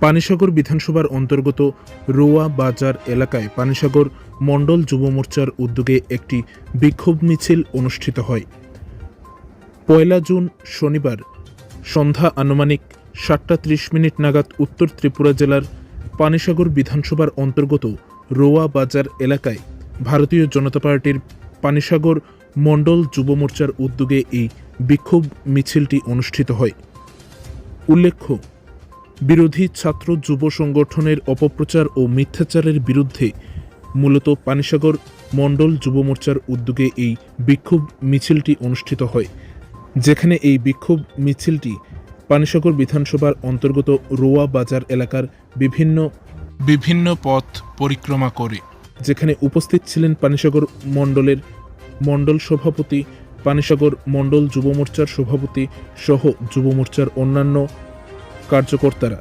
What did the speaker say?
পানিসাগর বিধানসভার অন্তর্গত রোয়া বাজার এলাকায় পানিসাগর মণ্ডল যুব মোর্চার উদ্যোগে একটি বিক্ষোভ মিছিল অনুষ্ঠিত হয়। পয়লা জুন শনিবার সন্ধ্যা আনুমানিক সাতটা ত্রিশ মিনিট নাগাদ উত্তর ত্রিপুরা জেলার পানিসাগর বিধানসভার অন্তর্গত রোয়া বাজার এলাকায় ভারতীয় জনতা পার্টির পানিসাগর মণ্ডল যুব মোর্চার উদ্যোগে এই বিক্ষোভ মিছিলটি অনুষ্ঠিত হয়। উল্লেখ্য বিরোধী ছাত্র যুব সংগঠনের অপপ্রচার ও মিথ্যাচারের বিরুদ্ধে মূলত পানিসাগর মণ্ডল যুব মোর্চার উদ্যোগে এই বিক্ষোভ মিছিলটি অনুষ্ঠিত হয়। যেখানে এই বিক্ষোভ মিছিলটি পানিসাগর বিধানসভার অন্তর্গত রোয়া বাজার এলাকার বিভিন্ন বিভিন্ন পথ পরিক্রমা করে। যেখানে উপস্থিত ছিলেন পানিসাগর মণ্ডলের মণ্ডল সভাপতি পানিসাগর মণ্ডল যুব মোর্চার সভাপতি সহ যুব মোর্চার অন্যান্য কার্যকর্তারা